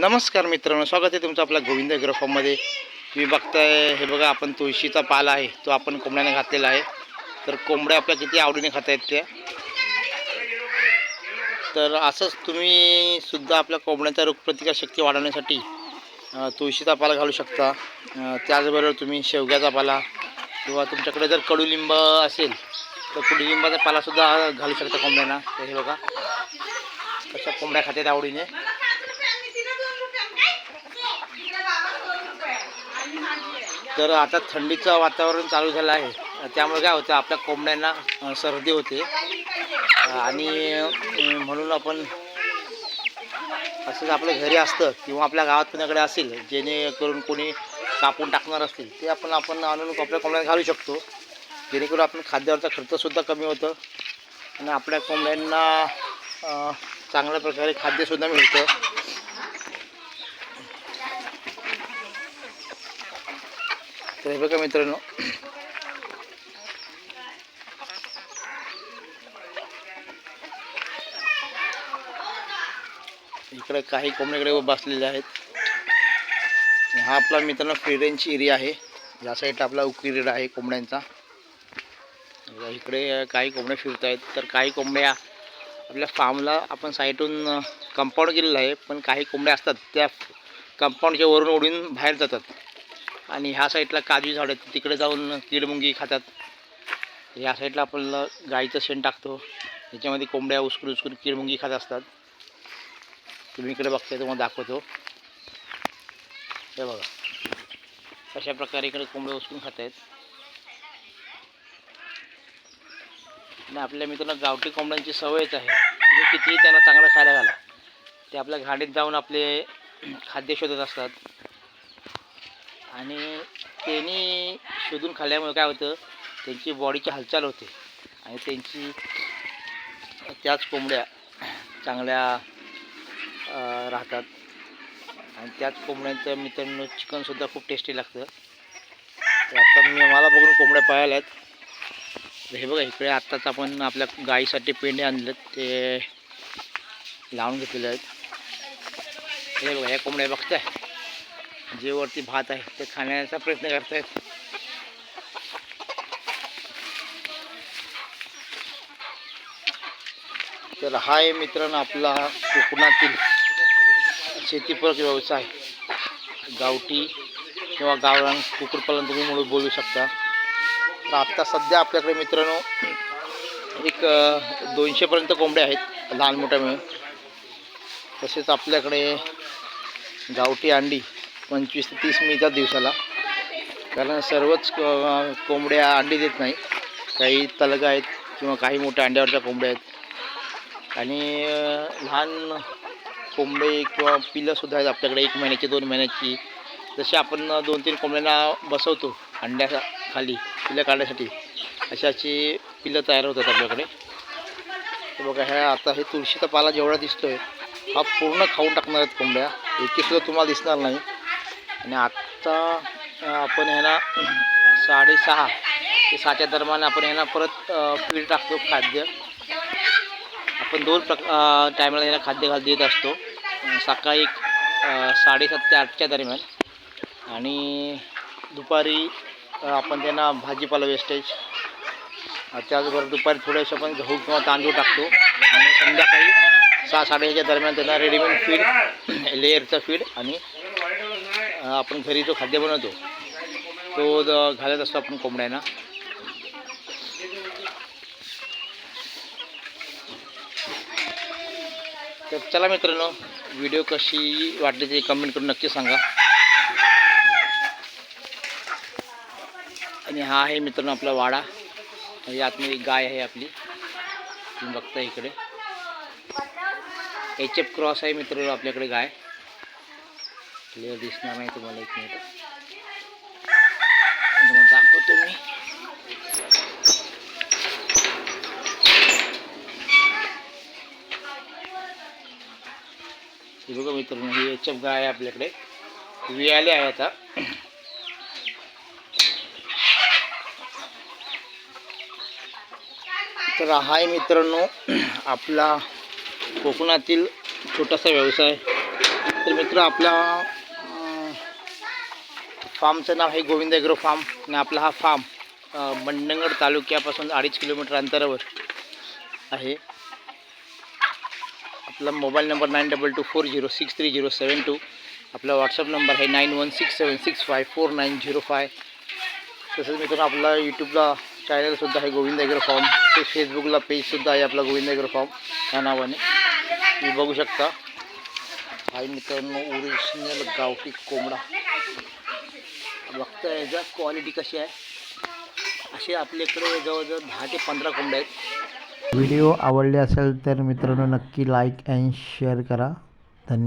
नमस्कार मित्रांनो स्वागत आहे तुमचं आपल्या गोविंद ग्रफामध्ये तुम्ही बघताय हे बघा आपण तुळशीचा पाला आहे तो आपण कोंबड्याने घातलेला आहे. तर कोंबड्या आपल्या किती आवडीने खाता आहेत त्या. तर असंच तुम्ही सुद्धा आपल्या कोंबड्यांचा रोगप्रतिकार शक्ती वाढवण्यासाठी तुळशीचा पाला घालू शकता. त्याचबरोबर तुम्ही शेवग्याचा पाला किंवा तुमच्याकडे जर कडुलिंब असेल तर कडुलिंबाचा पालासुद्धा घालू शकता कोंबड्यांना. तर हे बघा कशा कोंबड्या खात्यात आवडीने. तर आता थंडीचं वातावरण चालू झालं आहे. त्यामुळे काय होतं आपल्या कोंबड्यांना सर्दी होते. आणि म्हणून आपण असंच आपलं घरी असतं किंवा आपल्या गावात कोणाकडे असेल जेणेकरून कोणी कापून टाकणार असतील ते आपण आपण आणून आपल्या कोंबड्यांना घालू शकतो. जेणेकरून आपण खाद्यावरचा खर्चसुद्धा कमी होतं. आणि आपल्या कोंबड्यांना चांगल्या प्रकारे खाद्यसुद्धा मिळतं. तर हे बघा मित्रांनो. इकडे काही कोंबड्याकडे बसलेले आहेत. हा आपला मित्रांनो फ्री रेंज एरिया आहे. या साईडला आपला उकिरेड आहे कोंबड्यांचा. इकडे काही कोंबड्या फिरत आहेत तर काही कोंबड्या आपल्या फार्मला आपण साईडून कंपाऊंड केलेलं आहे. पण काही कोंबड्या असतात त्या कंपाऊंडच्या वरून उडून बाहेर जातात. आणि ह्या साईडला काजू झाड आहेत. तिकडे जाऊन किडमुंगी खातात. ह्या साईडला आपण गाईचं शेण टाकतो. ह्याच्यामध्ये कोंबड्या उस्कून उस्कून किडमुंगी खात असतात. तुम्ही इकडे बघताय तुम्हाला दाखवतो. हे बघा. अशा प्रकारे इकडे कोंबड्या उचलून खात आहेत आणि आपल्या मित्रांना गावठी कोंबड्यांची सवयच आहे. तुम्ही कितीही त्यांना चांगलं खायला घाला ते आपल्या घाडीत जाऊन आपले खाद्य शोधत असतात. आणि त्यांनी शोधून खाल्ल्यामुळे काय होतं त्यांची बॉडीची हालचाल होते. आणि त्यांची त्याच कोंबड्या चांगल्या राहतात. आणि त्याच कोंबड्यांचं मित्रांनो चिकनसुद्धा खूप टेस्टी लागतं. तर आत्ता मी मला बघून कोंबड्या पाहायला आहेत हे बघा इकडे आत्ताच आपण आपल्या गाईसाठी पेंडे आणलेत ते लावून घेतलेले आहेत. हे बघा ह्या कोंबड्या बघताय. जे वरती भात आहे ते खाण्याचा प्रयत्न करतायत. तर हा आहे मित्रांनो आपला कोकणातील शेतीपूरक व्यवसाय. गावठी किंवा गावरान कुक्कुटपालन तुम्ही म्हणून बोलू शकता. तर आत्ता सध्या आपल्याकडे मित्रांनो एक दोनशेपर्यंत कोंबड्या आहेत लहान मोठ्या मिळून. तसेच आपल्याकडे गावठी अंडी पंचवीस ते तीस मिळतात दिवसाला. कारण सर्वच कोंबड्या अंडी देत नाही. काही तलगा आहेत किंवा काही मोठ्या अंड्यावरच्या कोंबड्या आहेत. आणि लहान कोंबडे किंवा पिलंसुद्धा आहेत आपल्याकडे एक महिन्याची दोन महिन्याची. जसे आपण दोन तीन कोंबड्यांना बसवतो अंड्या खाली पिलं काढण्यासाठी अशाची अशी पिलं तयार होतात आपल्याकडे. तर बघा ह्या आता हे तुळशीचा पाला जेवढा दिसतो आहे हा पूर्ण खाऊन टाकणार आहेत कोंबड्या. एकीसुद्धा तुम्हाला दिसणार नाही. आणि आत्ता आपण ह्याला साडेसहा ते सहाच्या दरम्यान आपण ह्याला परत फीड टाकतो खाद्य. आपण दोन प्र टायमाला ह्याला खाद्य घाल देत असतो. सकाळी साडेसात ते आठच्या दरम्यान. आणि दुपारी आपण त्यांना भाजीपाला वेस्टेज त्याचबरोबर दुपारी थोडेसे आपण गहू किंवा तांदूळ टाकतो. आणि संध्याकाळी सहा साडेच्या दरम्यान त्यांना रेडीमेड फीड लेअरचं फीड आणि आपण घरी जो खाद्य बनवतो तो घालत असतो आपण कोंबड्यांना. तर चला मित्रांनो व्हिडिओ कशी वाटली ते कमेंट करून नक्की सांगा. आणि हा आहे मित्रांनो आपला वाडा. म्हणजे आतमध्ये गाय आहे आपली. तुम्ही बघता इकडे. एच एफ क्रॉस आहे मित्रांनो आपल्याकडे गाय. क्लिअर दिसणार नाही तुम्हाला एक मिनिट मग दाखवतो मी. हे बघा मित्रांनो ही एच एफ गाय आहे आपल्याकडे. वियाले आहे आता. तर हा आहे मित्रांनो आपला कोकणातील छोटासा व्यवसाय. तर मित्र आपला फार्मचं नाव आहे गोविंद एग्रो फार्म आणि आपला हा फार्म मंडणगड तालुक्यापासून अडीच किलोमीटर अंतरावर आहे. आपला mobile number nine double two four zero six three zero seven two आपला व्हॉट्सअप नंबर आहे nine one six seven six five four nine zero five. तसंच मित्रांनो आपला यूट्यूबला चॅनलसुद्धा आहे गोविंद एग्रो फार्म. तसेच फेसबुकला पेजसुद्धा आहे आपला गोविंद एग्रो फार्म या नावाने. तुम्ही बघू शकता. आहे मित्रांनो ओरिजिनल गावठी कोंबडा. बघता याचा क्वालिटी कशी आहे. असे आपल्याकडे जवळजवळ दहा ते पंधरा कोंबड्या आहेत. व्हिडिओ आवडले असेल तर मित्रांनो नक्की लाईक अँड शेअर करा. धन्यवाद.